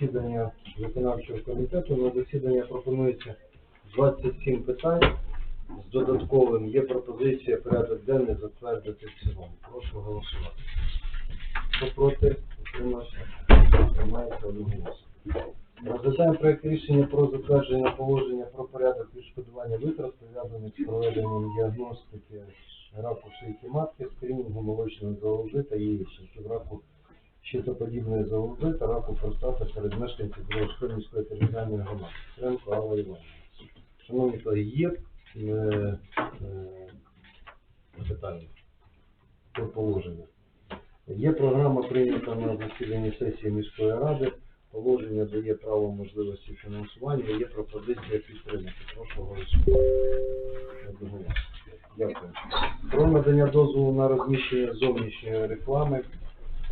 засідання виконавчого комітету. На засідання пропонується 27 питань з додатковим. Є пропозиція порядок денний затвердити в цілому. Прошу голосувати. Хто проти, утримався, приймається одноголосно. Розглядаємо проект рішення про затвердження положення про порядок відшкодування витрат, пов'язаних з проведенням діагностики раку шийки матки, скринінгу молочної залози та яєчників, раку щитоподібної залози та раку простати серед мешканців Бровської міської територіальної громади. Стренко Алла Іванівна. Шановні колеги, є е, е, питання про положення? Є програма прийнята на засіданні сесії міської ради. Положення дає право можливості фінансування, є пропозиція підтримати. Прошу голосувати. Дякую. Про надання дозволу на розміщення зовнішньої реклами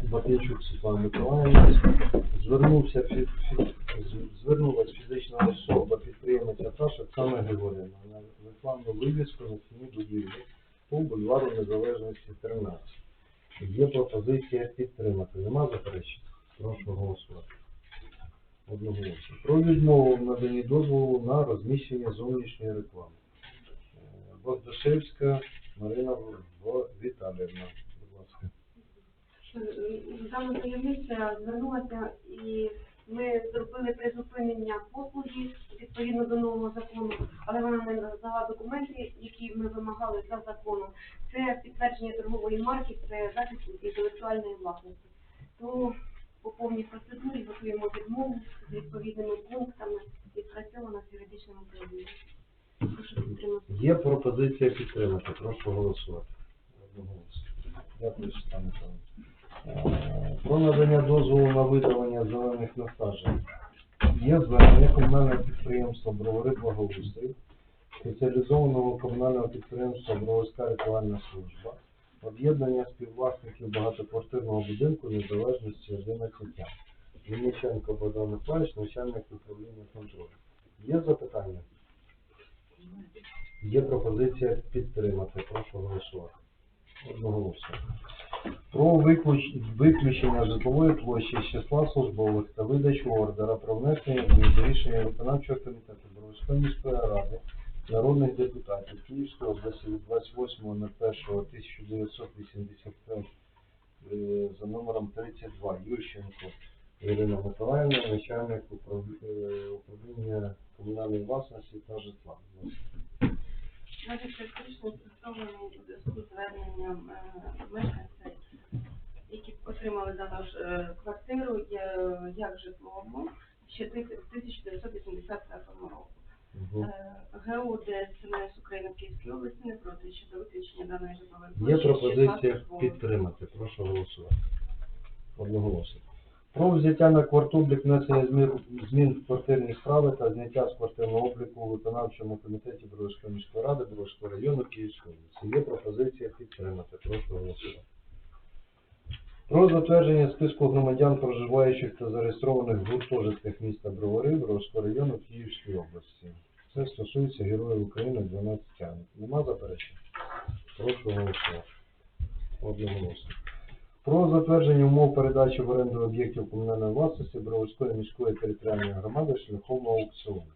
Батичук Світлана Миколаївна. Звернувся фі- фі- з- фізична особа підприємець Аташ Оксана Григорівна на рекламну вивіску на стіні будівлі по бульвару Незалежності 13. Є пропозиція підтримати. Нема заперечень? Прошу голосувати. Одноголосно. Про відмову в наданні дозволу на розміщення зовнішньої реклами. Е, Богдашевська Марина В- Віталіївна. Дана заявниця звернулася і ми зробили призупинення послуги відповідно до нового закону, але вона не надала документи, які ми вимагали за законом. Це підтвердження торгової марки, це захист інтелектуальної власності. То по повній процедурі готуємо відмову з відповідними пунктами відпрацьовано з юридичним управлінням. Прошу. Є пропозиція підтримати. Прошу голосувати. Дякую, Михайловна. Про надання дозволу на видалення зелених насаджень. Є звернення комунального підприємства Бровари Благоустрій, спеціалізованого комунального підприємства Броварська рятувальна служба, об'єднання співвласників багатоквартирного будинку незалежності 11 Вінниченко Богдан Михайлович, начальник управління контролю. Є запитання? Є пропозиція підтримати. Прошу голосувати. Одноголосно. Про виключ- виключення житлової площі з числа службових та видачу ордера про внесення змін до рішення виконавчого комітету Бровської міської ради народних депутатів Київської області від 28.01.1985 е, за номером 32 Ющенко Ірина Миколаївна, начальник е, управління комунальної власності та житла. Навіть критично стосований у зв'язку з зверненням е, мешканців, які отримали дану ж е, квартиру як житлову ще в 1985 року. Е, ГУ ДСНС України в Київській області не проти щодо виключення даної житлової Є площі числа пропозиція підтримати. Прошу голосувати. Одноголосно. Про взяття на квартоблік внесення змін, в квартирні справи та зняття з квартирного обліку у виконавчому комітеті Бровської міської ради Бровського району Київської області. Є пропозиція підтримати. Прошу голосувати. Про затвердження списку громадян, проживаючих та зареєстрованих в гуртожитках міста Бровари Бровського району Київської області. Це стосується Героїв України 12 тягнуть. Нема заперечень? Прошу голосувати. Одноголосно. Про затвердження умов передачі в оренду об'єктів комунальної власності Броварської міської територіальної громади шляхом аукціону.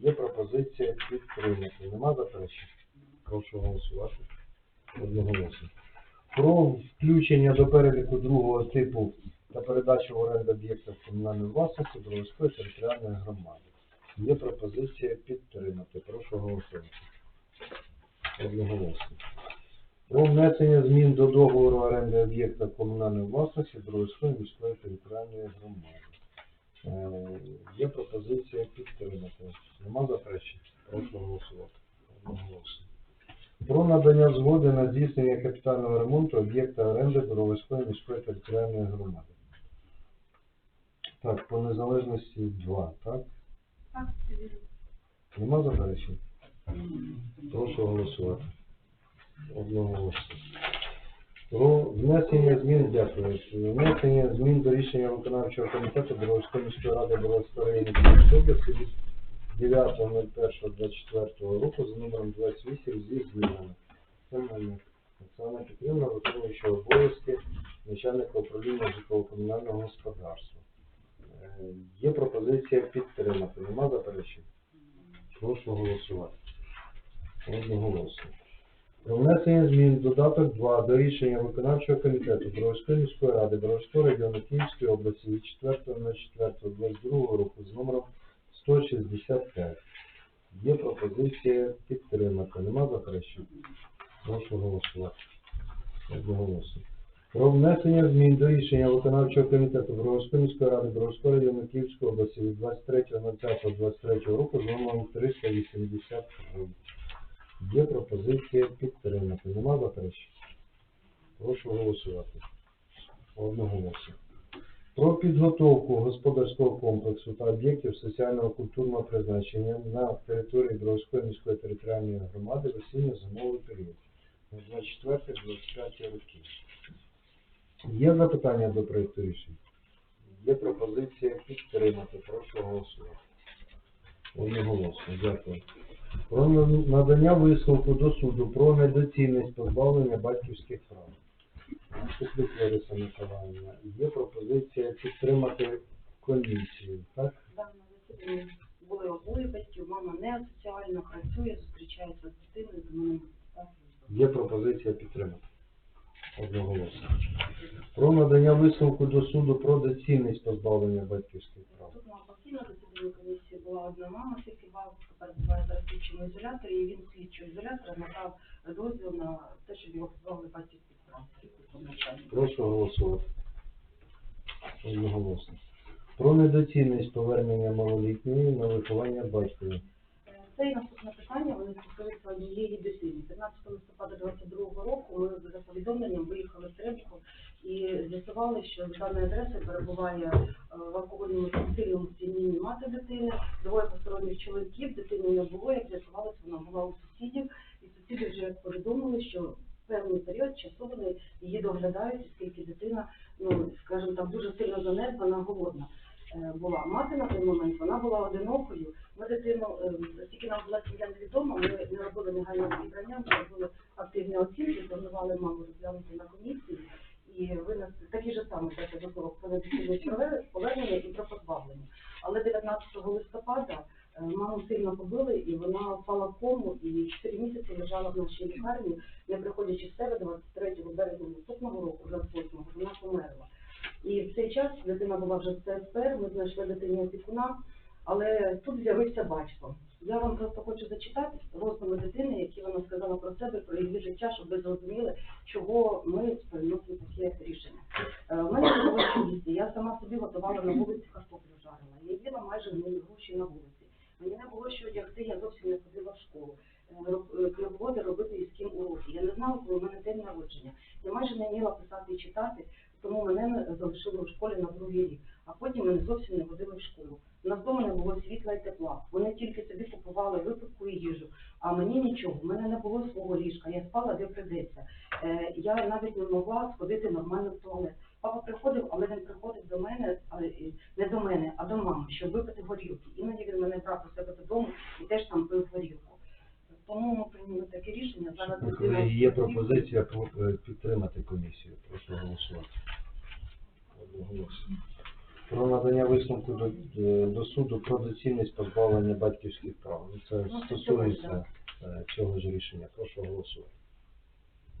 Є пропозиція підтримати. Нема заперечень? Прошу голосувати. Одноголосно. Про включення до переліку другого типу та передачу в оренду об'єктів комунальної власності Броварської територіальної громади. Є пропозиція підтримати. Прошу голосувати. Одноголосно. Про внесення змін до договору оренди об'єкта комунальної власності Бровської міської територіальної громади. Е, Є пропозиція підтримати. Нема заперечень? Прошу голосувати. Одноголосно. Про надання згоди на здійснення капітального ремонту об'єкта оренди Бровської міської територіальної громади. Так, по незалежності 2, так? Так. Нема заперечень? Прошу голосувати. Одноголосно. Про внесення змін, дякую. Внесення змін до рішення виконавчого комітету Бровської міської ради Бровської району Київської області від 9.01.24 року за номером 28 зі змінами. Це мене Оксана Петрівна, виконуюча обов'язки начальника управління житлово-комунального господарства. Е, Є пропозиція підтримати. Нема заперечень? Прошу голосувати. Одноголосно. Про внесення змін додаток 2 до рішення виконавчого комітету Бровської міської ради Бровського району Київської області від 4.04.22 року з номером 165. Є пропозиція підтримати. Нема заперечень? Прошу голосувати. Одноголосно. Про внесення змін до рішення виконавчого комітету Бровської міської ради Бровського району Київської області від 23.05.23 року з номером 383. Є пропозиція підтримати. Нема заперечень? Прошу голосувати. Одноголосно. Про підготовку господарського комплексу та об'єктів соціального культурного призначення на території Бровської міської територіальної громади в осінньо-зимовий період на 24-25 роки. Є запитання до проєкту рішення? Є пропозиція підтримати. Прошу голосувати. Одноголосно. Дякую. Про надання висновку до суду про недоцільність позбавлення батьківських прав. Суплюк Лариса Миколаївна. Є пропозиція підтримати комісію, так? На були обоє батьків, мама не асоціально працює, зустрічається з дитиною, тому не так. Є пропозиція підтримати. Одноголосно. Про надання висновку до суду про доцільність позбавлення батьківських прав. Постійно засіданні комісії була одна мама, тільки бабка перебуває зараз в слідчому ізоляторі, і він слідчого ізолятора надав дозвіл на те, щоб його позбавили батьківських прав. Прошу голосувати. Одноголосно. Про недоцільність повернення малолітньої на виховання батькові. Це і наступне питання, вони стосуються однієї дитини. 15 листопада 2022 року ми за повідомленням виїхали в Требухов і з'ясували, що з даної адреси перебуває е, в алкогольному сильному сп'янінні мати дитини, двоє посторонніх чоловіків, дитини не було, як з'ясувалося, вона була у сусідів, і сусіди вже повідомили, що певний період часу її доглядають, оскільки дитина, ну, скажімо так, дуже сильно занедбана, голодна була. Мати на той момент вона була одинокою. Ми дитину, е, оскільки нам була сім'я невідома, ми не робили негайного зібрання, ми робили активні оцінки, планували маму розглянути на комісії і винести такі ж самі дати висновок про повернення і про позбавлення. Але 19 листопада е, маму сильно побили, і вона впала в кому і 4 місяці лежала в нашій лікарні, не приходячи в себе 23 березня наступного року, 28-го, вона померла. І в цей час дитина була вже в ЦСПР, ми знайшли дитині опікуна, але тут з'явився батько. Я вам просто хочу зачитати розмови дитини, які вона сказала про себе, про її життя, щоб ви зрозуміли, чого ми сприйняли таке рішення. Е, У мене було місці, я сама собі готувала на вулиці картоплю жарила. Я їла майже гнилі гроші на вулиці. Мені не було що одягти, я зовсім не ходила в школу. Е, роб- е, Криводи робити із ким уроки. Я не знала, коли в мене день народження. Я майже не вміла писати і читати, тому мене не залишили в школі на другий рік. А потім мене зовсім не водили в школу. У нас вдома не було світла і тепла. Вони тільки собі купували випивку і їжу, а мені нічого. У мене не було свого ліжка. Я спала де придеться. Е, я навіть не могла сходити нормально в туалет. Папа приходив, але він приходив до мене, а, е, не до мене, а до мами, щоб випити горілки. Іноді він мене брав у себе додому і теж там пив горілку. Тому ми прийняли таке рішення. Зараз дитина- Є пропозиція е, підтримати комісію. Прошу голосувати. Одноголосно. Про надання висновку до, е, до суду про доцільність позбавлення батьківських прав. Ну, Це Ну, стосується е, цього ж рішення. Прошу голосувати.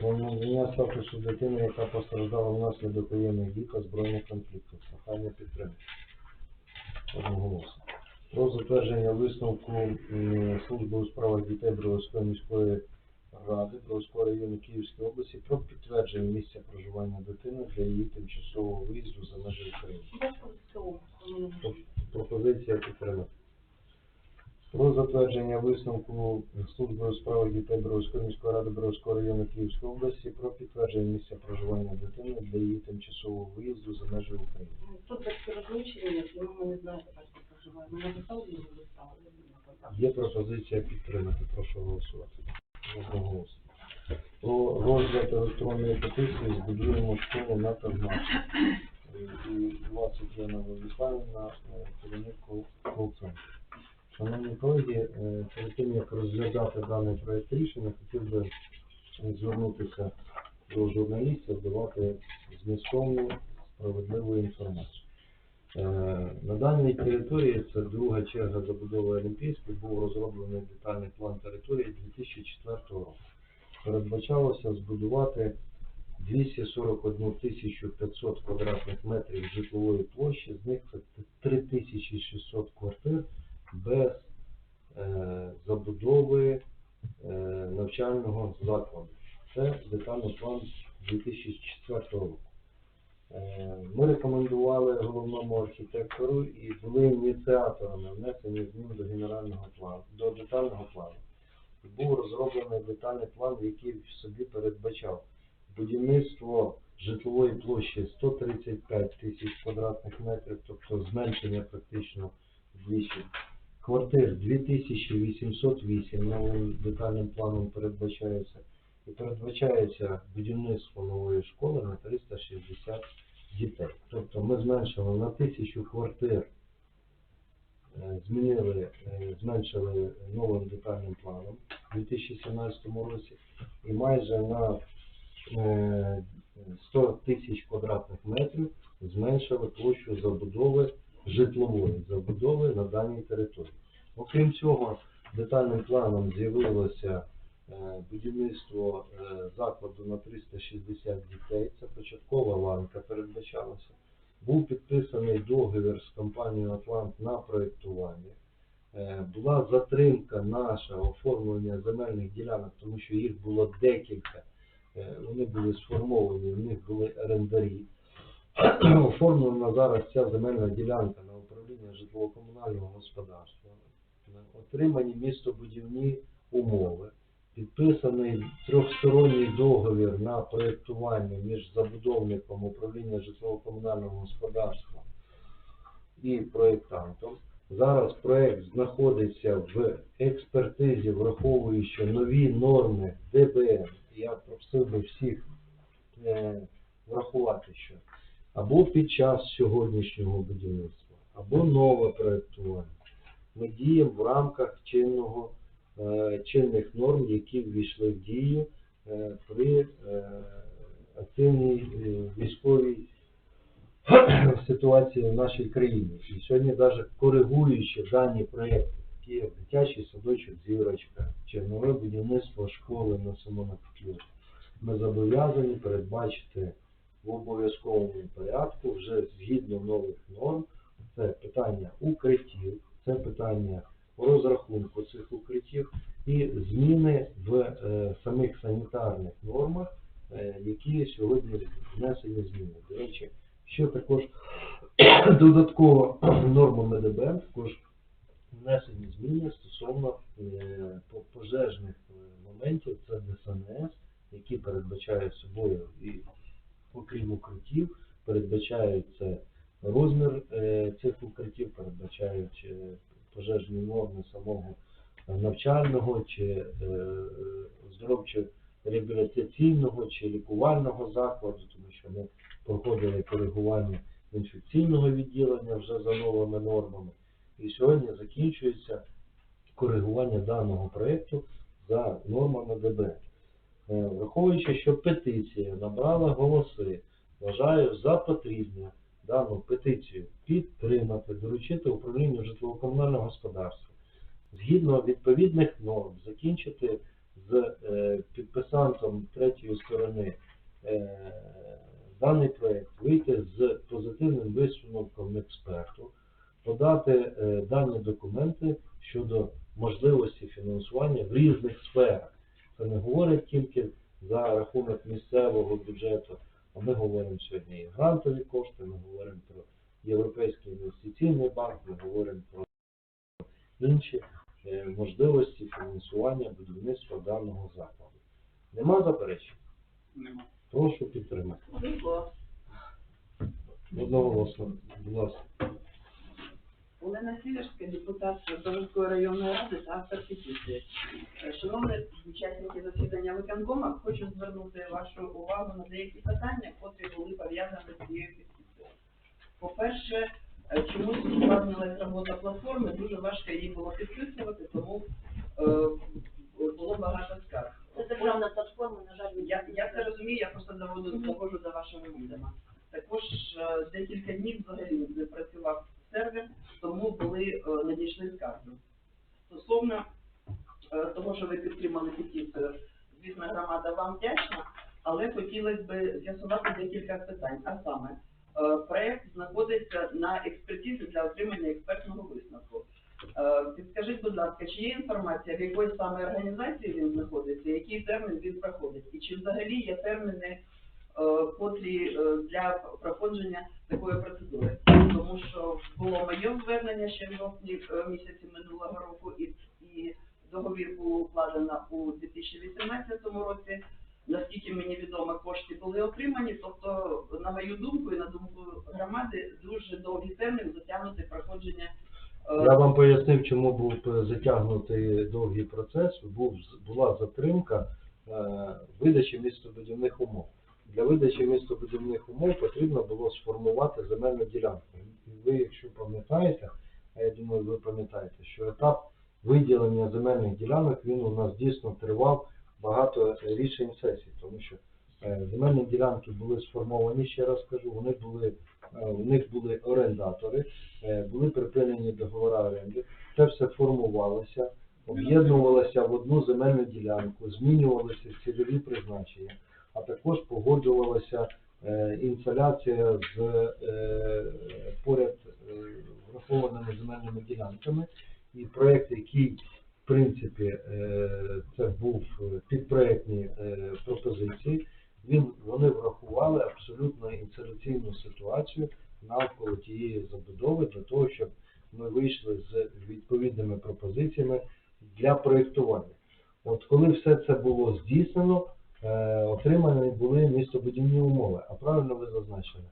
Надання статусу дитини, яка постраждала внаслідок воєнних дій та збройних конфліктів. Прохання підтримати. Одноголосно. Про затвердження висновку Служби у справах дітей Броварської міської ради Броварського району Київської області про підтвердження місця проживання дитини для її тимчасового виїзду за межі України. Пропозиція підтримати. Про затвердження висновку Служби у справах дітей Броварської міської ради Броварського району Київської області про підтвердження місця проживання дитини для її тимчасового виїзду за межі України. Тут батьки розлучені, і мама не знає, де батько проживає. Ми написали Є пропозиція підтримати. Прошу голосувати. Одноголосно. Про розгляд електронної петиції збудуємо школу на Тарнавці. І у вас Тетяна Владиславівна, е, керівник колцентру. Шановні колеги, е, перед тим як розглядати даний проект рішення, хотів би звернутися до журналістів, давати змістовну справедливу інформацію. Е, На даній території, це друга черга забудови Олімпійської, був розроблений детальний план території 2004 року. Передбачалося збудувати 241 тисячу 500 квадратних метрів житлової площі, з них це 3600 квартир без е, забудови е, навчального закладу. Це детальний план 2004 року. Е, Ми рекомендували головному архітектору і були ініціаторами внесення змін до генерального плану, до детального плану. Був розроблений детальний план, який собі передбачав будівництво житлової площі 135 тисяч квадратних метрів, тобто зменшення практично вдвічі. Квартир 2808 новим детальним планом передбачається. І передбачається будівництво нової школи на 360 дітей. Тобто ми зменшили на тисячу квартир, е, змінили, е, зменшили новим детальним планом у 2017 році і майже на е, 100 тисяч квадратних метрів зменшили площу забудови житлової забудови на даній території. Окрім цього, детальним планом з'явилося е, будівництво е, закладу на 360 дітей. Це початкова ланка передбачалася. Був підписаний договір з компанією Атлант на проєктування. Е, Була затримка наша оформлення земельних ділянок, тому що їх було декілька. Вони були сформовані, в них були орендарі. Оформлена зараз ця земельна ділянка на управління житлово-комунального господарства. Отримані містобудівні умови. Підписаний трьохсторонній договір на проєктування між забудовником управління житлово-комунального господарства і проєктантом. Зараз проєкт знаходиться в експертизі, враховуючи нові норми ДБН. Я просив би всіх е, врахувати, що або під час сьогоднішнього будівництва, або нове проєктування. Ми діємо в рамках чинного, е, чинних норм, які ввійшли в дію е, при е, активній військовій ситуації в нашій країні. І сьогодні навіть коригуючи дані проєкти, такі як дитячий садочок Зірочка, чи нове будівництво школи на Симона Петлюра, ми зобов'язані передбачити в обов'язковому порядку вже згідно нових норм. Це питання укриттів, це питання розрахунку цих укриттів і зміни в е, самих санітарних нормах, е, які сьогодні внесені зміни. До речі, що також додатково нормами ДБН також внесені зміни стосовно е, пожежних е, моментів, це ДСНС, які передбачають собою і окрім укриттів, передбачають це розмір е, цих укриттів, передбачають пожежні норми самого навчального чи е, оздоровчо-реабілітаційного чи лікувального закладу, тому що ми проходили коригування інфекційного відділення вже за новими нормами. І сьогодні закінчується коригування даного проєкту за нормами ДБН. Е, Враховуючи, що петиція набрала голоси, вважаю за потрібне дану петицію підтримати, доручити управлінню житлово-комунального господарства. Згідно відповідних норм, закінчити з е, підписантом третьої сторони е, даний проект, вийти з позитивним висновком експерту, подати дані документи щодо можливості фінансування в різних сферах. Це не говорить тільки за рахунок місцевого бюджету, а ми говоримо сьогодні і грантові кошти, ми говоримо про Європейський інвестиційний банк, ми говоримо про інші е, можливості фінансування будівництва даного закладу. Нема заперечень? Нема. Прошу підтримати. Одноголосно, будь ласка. Олена Сіверська, депутат Дорожської районної ради та автор петиції. Е, Шановні учасники засідання виконкома, хочу звернути вашу увагу на деякі питання, котрі були пов'язані з цією петицією. По-перше, е, чомусь ускладнилась робота платформи, дуже важко її було підписувати, тому е, було багато скарг. Це державна платформа, на жаль, Я, я це розумію, я просто доводжу, до вашого відома. Також декілька днів взагалі не працював сервер, тому були е, надійшли скарги. Стосовно е, того, що ви підтримали петицію, звісно, громада вам вдячна, але хотілося б з'ясувати декілька питань. А саме, е, проект знаходиться на експертизі для отримання експертного висновку. Підскажіть, будь ласка, чи є інформація, в якої саме організації він знаходиться, який термін він проходить, і чи взагалі є терміни, котрі е, для проходження такої процедури? Тому що було моє звернення ще в жовтні е, місяці минулого року, і, і договір був укладено у 2018 році. Наскільки мені відомо, кошти були отримані. Тобто, на мою думку і на думку громади, дуже довгий термін затягнути проходження. е, Я вам пояснив, чому був е, затягнутий довгий процес. Був, була затримка е, видачі містобудівних умов. Для видачі містобудівних умов потрібно було сформувати земельну ділянку. Ви, якщо пам'ятаєте, а я думаю, ви пам'ятаєте, що етап виділення земельних ділянок він у нас дійсно тривав багато рішень сесій, тому що е, земельні ділянки були сформовані, ще раз кажу, вони були, е, у них були орендатори, е, були припинені договори оренди, це все формувалося, об'єднувалося в одну земельну ділянку, змінювалися цільові призначення, а також погоджувалася е, інсталяція з е, поряд е, врахованими земельними ділянками. І проект, який в принципі це був підпроектні е, пропозиції, він, вони врахували абсолютно інсталяційну ситуацію навколо тієї забудови для того, щоб ми вийшли з відповідними пропозиціями для проєктування. От коли все це було здійснено, отримані були містобудівні умови. А правильно ви зазначили.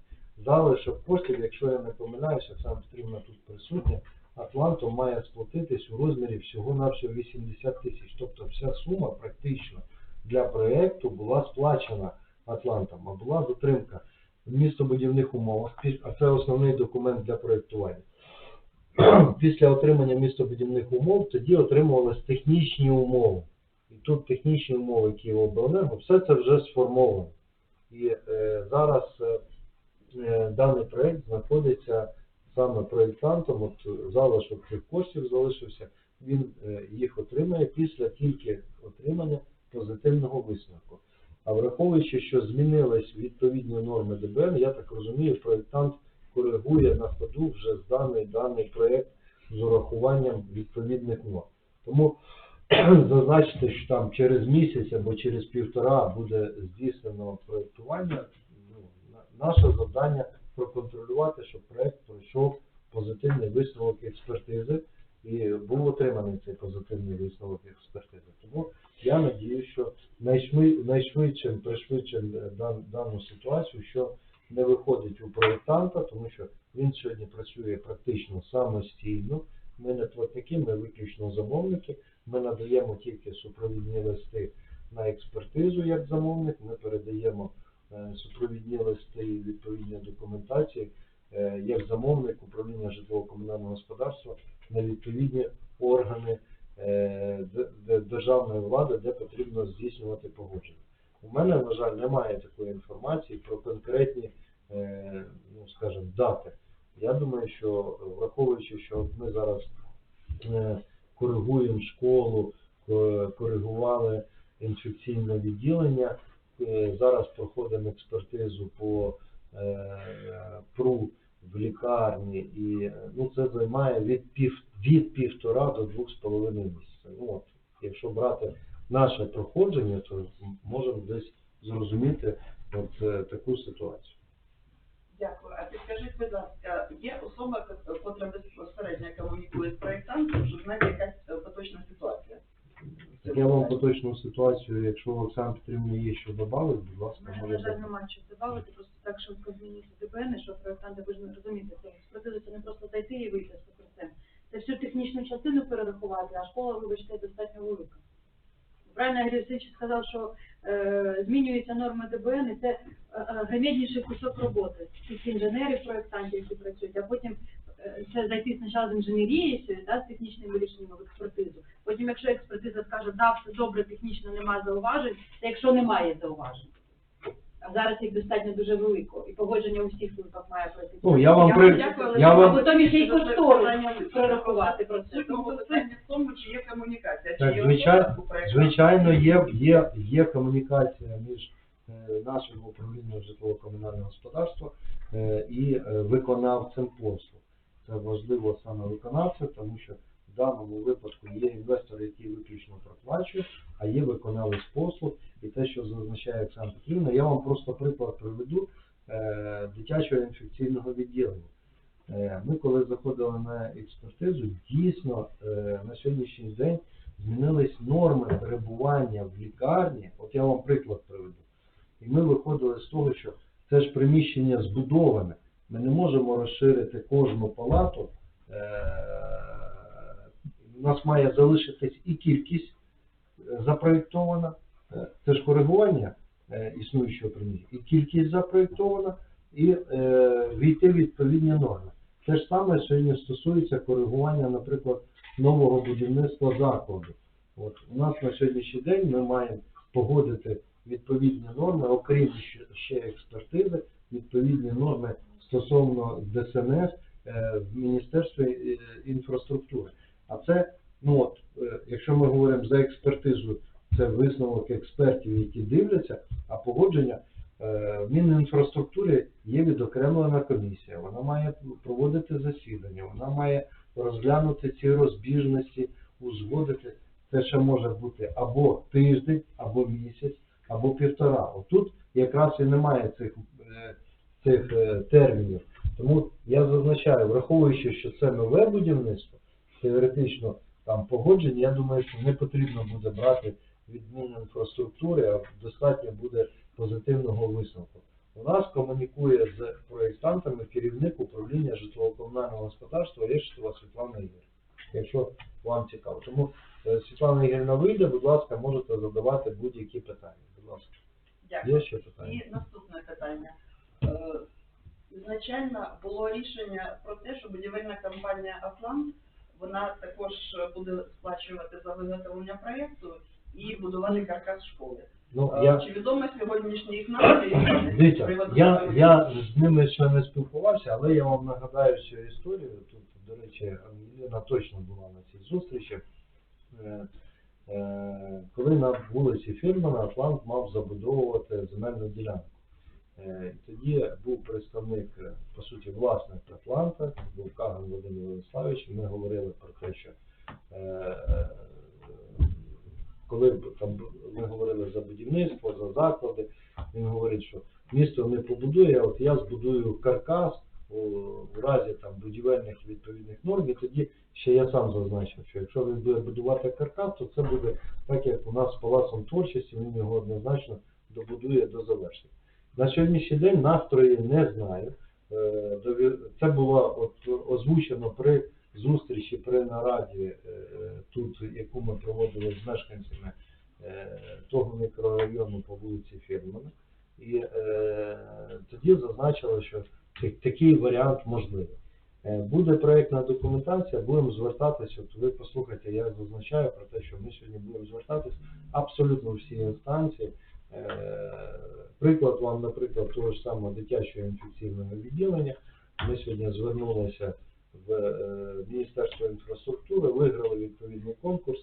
Залишок коштів, якщо я не помиляюся, сам Петрівна тут присутня, Атлантом має сплатитись у розмірі всього-навсього 80 тисяч. Тобто вся сума практично для проєкту була сплачена Атлантом, а була затримка в містобудівних умовах, а це основний документ для проєктування. Після отримання містобудівних умов тоді отримувались технічні умови. І тут технічні умови Київобленерго, все це вже сформовано. І е, зараз е, е, даний проєкт знаходиться саме проєктантом, от залишок цих коштів залишився, він е, їх отримає після тільки отримання позитивного висновку. А враховуючи, що змінились відповідні норми ДБН, я так розумію, проєктант коригує на ходу вже зданий даний проєкт з урахуванням відповідних норм. Тому зазначити, що там через місяць або через півтора буде здійснено проєктування. Ну, наше завдання проконтролювати, щоб проєкт пройшов позитивний висновок експертизи і був отриманий цей позитивний висновок експертизи. Тому я надію, що найшвидшим пришвидшим е, дану ситуацію, що не виходить у проєктанта, тому що він сьогодні працює практично самостійно. Ми не платники, ми виключно замовники. Ми надаємо тільки супровідні листи на експертизу як замовник. Ми передаємо е, супровідні листи і відповідні документації е, як замовник управління житлово-комунального господарства на відповідні органи е, державної влади, де потрібно здійснювати погодження. У мене, на жаль, немає такої інформації про конкретні, ну скажімо, дати. Я думаю, що враховуючи, що ми зараз коригуємо школу, коригували інфекційне відділення, е, зараз проходимо експертизу по е, ПРУ в лікарні, і е, ну, це займає від, пів, від півтора до двох з половиною місяця. Ну, от, якщо брати наше проходження, то можемо десь зрозуміти от, е, таку ситуацію. Дякую. А підскажіть, будь ласка, є особа, ко- котра безпосередньо комунікує з проєктантом, щоб знати якась поточна ситуація? Так я вам поточну ситуацію, якщо Олександр Петрівна є що додати, будь ласка, може на жаль, немає що додати, просто так, щоб змінити ДБН, що проєктанти ви ж не розумієте, це не просто зайти і вийти з папірцем. це всю технічну частину перерахувати, а школа, вибачте, достатньо велика. Правильно Ігор Васильович сказав, що е, змінюються норми ДБН, і це е, е, кусок роботи цих інженерів, проєктантів, які працюють, а потім е, це зайти спочатку з інженерією, да, з технічними рішеннями в експертизу. Потім, якщо експертиза скаже, да, все добре, технічно немає зауважень, це якщо немає зауважень. А зараз їх достатньо дуже велико, і погодження у всіх службах має пройти. Ну, я вам Я при... вам дякую, але я А вам... потім ще й кошторис прорахувати про це. Суть мого питання в тому, чи є комунікація, чи Так, є звичайно, особа у звичайно, є, є, є комунікація між е, нашим управлінням житлово-комунального господарства е, і е, виконавцем послуг. Це важливо саме виконавця, тому що в даному випадку є інвестор, який виключно проплачує, а є виконавець послуг. І те, що зазначає Оксана Петрівна, я вам просто приклад приведу е, дитячого інфекційного відділення. Е, Ми коли заходили на експертизу, дійсно е, на сьогоднішній день змінились норми перебування в лікарні. От я вам приклад приведу. І ми виходили з того, що це ж приміщення збудоване. Ми не можемо розширити кожну палату. Е, У нас має залишитись і кількість е, запроєктована, е, це ж коригування е, існуючого приміщення, і кількість запроєктована, і війти відповідні норми. Те ж саме сьогодні стосується коригування, наприклад, нового будівництва закладу. От у нас на сьогоднішній день ми маємо погодити відповідні норми, окрім ще- експертизи, відповідні норми стосовно ДСНС в Міністерстві інфраструктури. А це, ну от, е, якщо ми говоримо за експертизу, це висновок експертів, які дивляться, а погодження е, в Мінінфраструктурі є відокремлена комісія. Вона має проводити засідання, вона має розглянути ці розбіжності, узгодити. Це ще може бути або тиждень, або місяць, або півтора. Отут якраз і немає цих, е, цих термінів. Тому я зазначаю, враховуючи, що це нове будівництво, теоретично там погодження, я думаю, що не потрібно буде брати від Мінінфраструктури, а достатньо буде позитивного висновку. У нас комунікує з проєктантами керівник управління житлово-комунального господарства Решетова Світлана Ігорівна, якщо вам цікаво. Тому е, Світлана Ігорівна вийде, будь ласка, можете задавати будь-які питання. Будь ласка, Дякую. є ще питання? І наступне питання. Е, Ізначально було рішення про те, що будівельна компанія Атлант, вона також буде сплачувати за виготовлення проєкту і будувати каркас школи. Ну, Е, я, Чи відомо сьогодні їх Дивіться, я, я з ними ще не спілкувався, але я вам нагадаю цю історію. Тут, до речі, Ангеліна точно була на цій зустрічі. Е, е, Коли на вулиці Фірмана Атлант мав забудовувати земельну ділянку. Е, Тоді був представник, е, по суті, власник Атланта, був Каган Володимир Владиславович, ми говорили про те, що е, коли там ми говорили за будівництво, за заклади, він говорить, що місто не побудує, а от я збудую каркас у разі там будівельних відповідних норм, і тоді ще я сам зазначив, що якщо він буде будувати каркас, то це буде так, як у нас з палацом творчості, він його однозначно добудує до завершення. На сьогоднішній день настрої не знаю. Е, Це було от озвучено при зустрічі при нараді е, тут, яку ми проводили з мешканцями е, того мікрорайону по вулиці Фірмана. І тоді зазначили, що такий варіант можливий. Буде проєктна документація, будемо звертатися. От ви послухайте, я зазначаю про те, що ми сьогодні будемо звертатись абсолютно всі інстанції. Е, Приклад вам, наприклад, того ж самого дитячого інфекційного відділення. Ми сьогодні звернулися в е, Міністерство інфраструктури, виграли відповідний конкурс.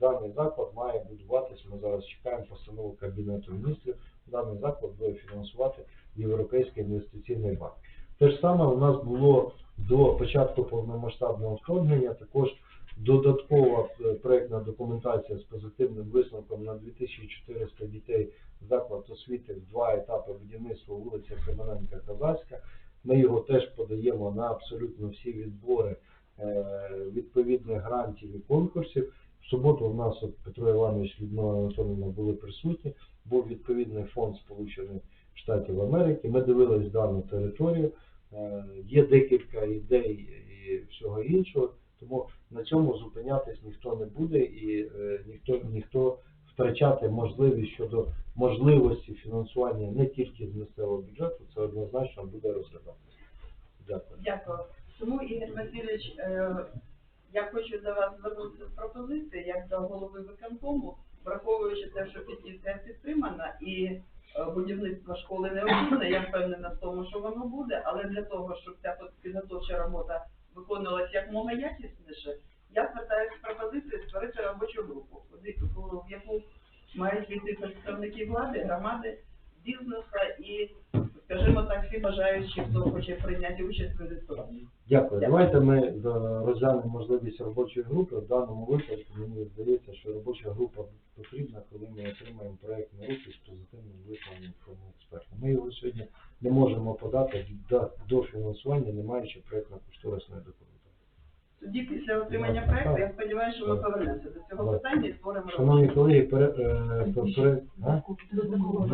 Даний заклад має будуватись. Ми зараз чекаємо постанову Кабінету міністрів. Даний заклад буде фінансувати Європейський інвестиційний банк. Те ж саме у нас було до початку повномасштабного вторгнення. Також додаткова е, проектна документація з позитивним висновком на 2400 дітей заклад освіти в два етапи будівництва вулиця Семененка Казацька. Ми його теж подаємо на абсолютно всі відбори е, відповідних грантів і конкурсів. В суботу у нас от Петро Іванович Людмила Анатолійовна були присутні. Був відповідний фонд Сполучених Штатів Америки. Ми дивились дану територію. Е, Є декілька ідей і всього іншого. Тому на цьому зупинятись ніхто не буде і е, ніхто ніхто втрачати можливість щодо можливості фінансування не тільки з місцевого бюджету, це однозначно буде розглядати. Дякую. Дякую. Тому, Ігор Васильович, е, я хочу до вас звернутися з пропозицією, як до голови виконкому, враховуючи те, що петиція підтримана і е, будівництво школи необхідне, я впевнена в тому, що воно буде, але для того, щоб ця підготовча робота виконувалася якмога якісніше, я звертаюся з пропозицією створити робочу групу, в яку мають війти представники влади, громади, бізнесу і, скажімо так, всі бажаючі, хто хоче прийняти участь в інвестуванні. Дякую. Давайте ми е, розглянемо можливість робочої групи. В даному випадку мені здається, що робоча група потрібна, коли ми отримаємо проект на руки з позитивним висновленням експерта. Ми його сьогодні не можемо подати до, фінансування, не маючи проектно-кошторисної документації. Тоді після отримання проекту, я сподіваюся, що ми повернемося до цього питання і створимо Шановні колеги, пере, е, про проект, а?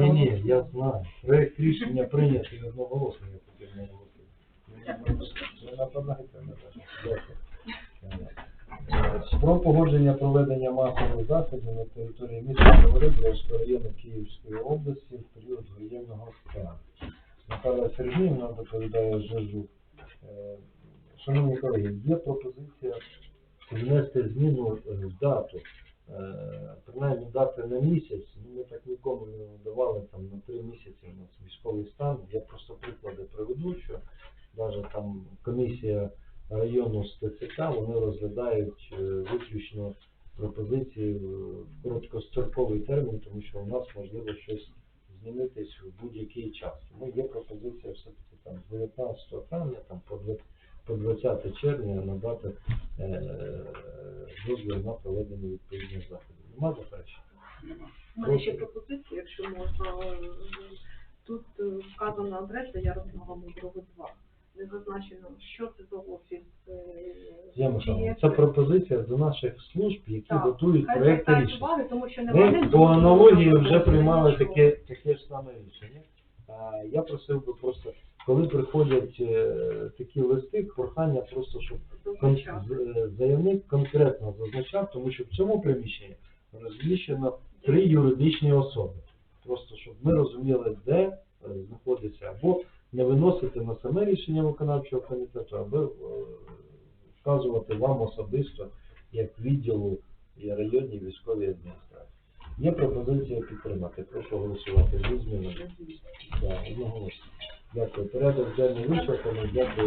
Ні, ні, я знаю. Проект рішення прийнятий одноголосно, я хотів. Дякую. Е, Про погодження проведення масових заходів на території міста Говорибрівського району Київської області в період воєнного стану. Наталя Сергіївна доповідає Жежук. Е, Шановні колеги, є пропозиція внести зміну е, в дату, е, принаймні дати на місяць, ну, ми так нікому не давали там на три місяці у нас військовий стан. Я просто приклади приведу, що навіть там комісія району з ТЦК, вони розглядають е, виключно пропозиції в короткостроковий термін, тому що у нас можливо щось змінитись в будь-який час. Тому є пропозиція все-таки там з 19 травня там по 20 по 20 червня надати е, дозвіл на проведення відповідних заходів. Нема заперечень? У мене ще пропозиція, якщо можна. Е, Тут е, вказана адреса Ярослава Мудрого 2. Не зазначено, що це за офіс. Я є- це пропозиція до наших служб, які Так, готують Хай звертають рішення. уваги, тому що. Ми по аналогії вже приймали таке, таке ж саме рішення. Я просив би просто, коли приходять е, такі листи, прохання просто, щоб кон- е, заявник конкретно зазначав, тому що в цьому приміщенні розміщено три юридичні особи. Просто щоб ми розуміли, де е, знаходиться, або не виносити на саме рішення виконавчого комітету, або е, вказувати вам особисто як відділу і районній військовій адміністрації. Є пропозиція підтримати. Прошу голосувати змінами. Да, одноголосно. Дякую. Порядок денний вичерпано. Дякую.